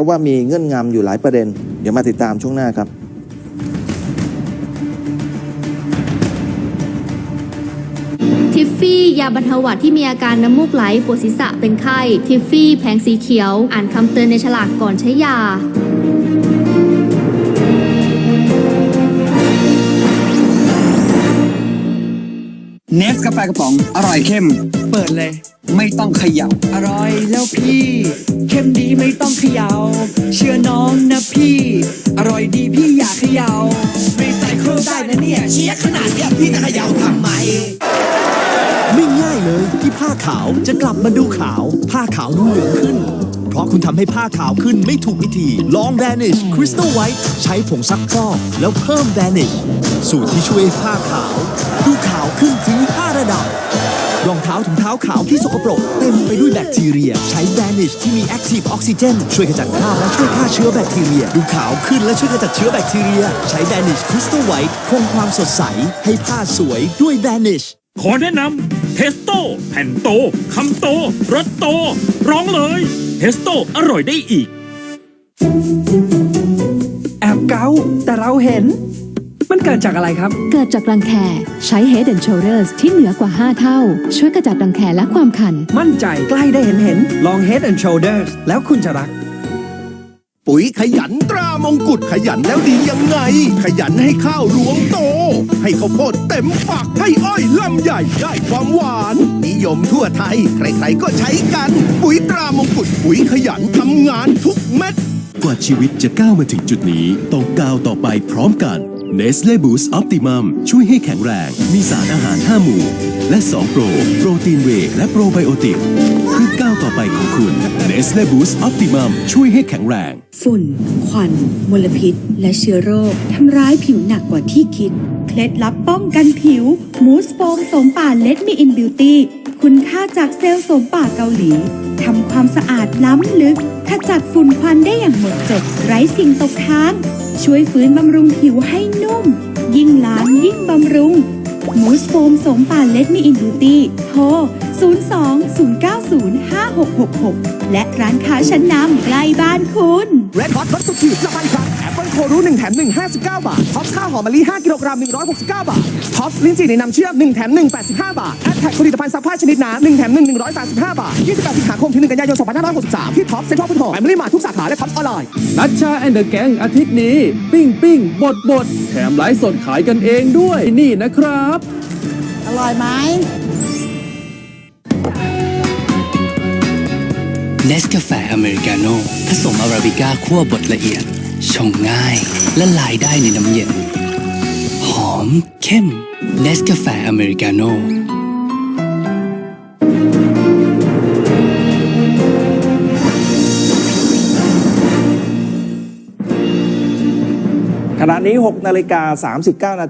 ราะว่ามีเงื่อนงำอยู่หลายประเด็น เดี๋ยวมาติดตามช่วงหน้าครับทิฟฟี่ยาบรรเทาหวัดที่มีอาการน้ำมูกไหลปวดศีรษะเป็นไข้ทิฟฟี่แผงสีเขียว อ่านคำเตือนในฉลากก่อนใช้ยาเนสกาแฟกระป๋อง อร่อยเข้ม เปิดเลย ไม่ต้องเขย่าอร่อยแล้วพี่ เข้มดีไม่ต้องเขยา่าเชื่อน้องนะพี่ อร่อยดีพี่อยากเขยา่ารีไซเคิลได้นะเนี่ยเชียร์ขนาดเนี้ยพี่จะเขย่าทำไมไม่ง่ายเลยที่ผ้าขาวจะกลับมาดูขาว ผ้าขาวดูเหลืองขึ้น เพราะคุณทำให้ผ้าขาวขึ้นไม่ถูกวิธีลอง Vanish Crystal White ใช้ผงซักฟอกแล้วเพิ่ม Vanish สูตรที่ช่วยให้ผ้าขาว ดูขาวขึ้นถึง 5 ระดับ รองเท้าถุงเท้าขาวที่สกปรก เต็มไปด้วยแบคทีเรีย ใช้ Vanish ที่มี Active Oxygen ช่วยขจัดคราบและช่วยฆ่าเชื้อแบคทีเรีย ดูขาวขึ้นและช่วยขจัดเชื้อแบคทีเรีย ใช้ Vanish Crystal White คงความสดใส ให้ผ้าสวยด้วย Vanish ขอแนะนำเทสโต้แผ่นโตคำโตรสโต ร้องเลยเทสโต้อร่อยได้อีก แอบเกาแต่เราเห็น มันเกิดจากอะไรครับ เกิดจากรังแคใช้ Head and Shoulders ที่เหนือกว่า 5 เท่า ช่วยกระจัดรังแคและความคัน มั่นใจใกล้ได้เห็นเห็นลอง Head and Shoulders แล้วคุณจะรักปุ๋ยขยันตรามงกุฎขยันแล้วดียังไง ขยันให้ข้าวรวงโต ให้ข้าวโพดเต็มฝักให้อ้อยลำใหญ่ได้ความหวาน นิยมทั่วไทย ใครๆก็ใช้กัน ปุ๋ยตรามงกุฎปุ๋ยขยันทำงานทุกเม็ด กว่าชีวิตจะก้าวมาถึงจุดนี้ต้องก้าวต่อไปพร้อมกัน Nestle Boost Optimum ช่วยให้แข็งแรง มีสารอาหาร 5 หมู่ และ 2 โปร โปรตีนเวย์และโปรไบโอติกเพื่อก้าวต่อไปของคุณ Nestle Boost Optimum ช่วยให้แข็งแรง ฝุ่น ควัน มลพิษ และเชื้อโรคทำร้ายผิวหนักกว่าที่คิด เคล็ดลับป้องกันผิว มูสโฟมสมป่าเลดมีอินบิวตี้คุณค่าจากเซลล์สมป่าเกาหลีทำความสะอาดล้ำลึกขจัดฝุ่นควันได้อย่างหมดจดไร้สิ่งตกค้าง ช่วยฟื้นบำรุงผิวให้นุ่ม ยิ่งล้างยิ่งบำรุง มูสโฟมสมป่าเลดมีอินบิวตี้โทร 02-090-5666 และร้านค้าชั้นนำใกล้บ้านคุณ Red Hot ลดสุขีละพัน แอปเปิลโครู1แถม 1 59 บาท ท็อปข้าวหอมมะลิ 5 กิโลกรัม 169 บาท ท็อปลิ้นจี่ในน้ำเชื่อม 1 แถม 1 85 บาท แอดแท็กผลิตภัณฑ์ซักผ้าชนิดหนา1แถม 1 135 บาท 28 สิงหาคมถึง 1 กันยายน 2563 ที่ท็อปเซ็นทรัลพุทโธแอมลี่มาทุกสาขาและท็อปออนไลน์นัชชาแอนเดอะแกงอาทิตย์นี้ ปิ้งปิ้งบดบดแถมไลฟ์สดขายกันเองด้วยนี่นะครับ อร่อยไหม เนสกาแฟอเมริกาโน่ผสมอาราบิก้าคั่วบดละเอียด ชงง่ายและลายได้ในน้ำเย็น หอมเข้มเนสกาแฟอเมริกาโน่ขณะนี้ 6 นาฬิกา 39 นาที